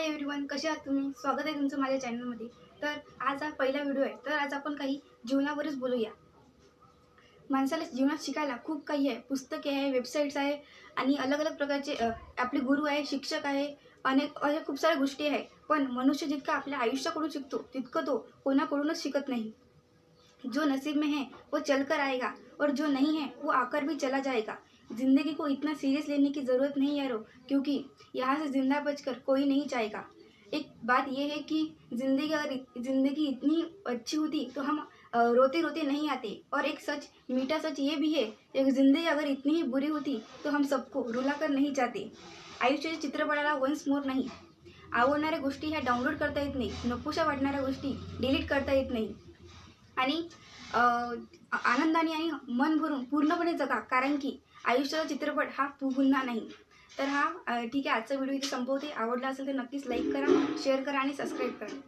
Everyone कसे आहात तुम्ही? स्वागत आहे तुमचं माझ्या चॅनलमध्ये तर आज हा पहिला व्हिडिओ आहे. तर आज आपण काही जीवनावरच बोलूया. माणसाला जीवनात शिकायला खूप काही आहे. पुस्तके आहे वेबसाईट्स आहे आणि अलग अलग प्रकारचे आपले गुरु आहे शिक्षक आहे अनेक अशा खूप साऱ्या गोष्टी आहे. पण मनुष्य जितका आपल्या आयुष्याकडून शिकतो तितकं तो कोणाकडूनच शिकत नाही. जो नसीब में है, वो चल कर आएगा और जो नहीं है, वो आकर भी चला जाएगा। ज़िंदगी को इतना सीरियस लेने की ज़रूरत नहीं यारो क्योंकि यहाँ से ज़िंदा बचकर कोई नहीं जाएगा। एक बात यह है कि ज़िंदगी अगर ज़िंदगी इतनी अच्छी होती तो हम रोते रोते नहीं आते। और एक सच, मीठा सच ये भी है कि ज़िंदगी अगर इतनी ही बुरी होती तो हम सबको रुलाकर नहीं जाते। आयुष्याच्या चित्रपटाला वन्स मोर नाही। आवडणाऱ्या गोष्टी ह्या डाउनलोड करता येत नाही नकोशा वाटणाऱ्या गोष्टी डिलीट करता येत नाही. आणि आनंदाने आणि मन भरून पूर्णपणे जगा. कारण की आयुष्याचा चित्रपट हा पुन्हा नाही. तर हा ठीक आहे आजचा व्हिडिओ इथे संपवते. आवडला असेल तर नक्कीच लाईक करा शेअर करा आणि सबस्क्राईब करा.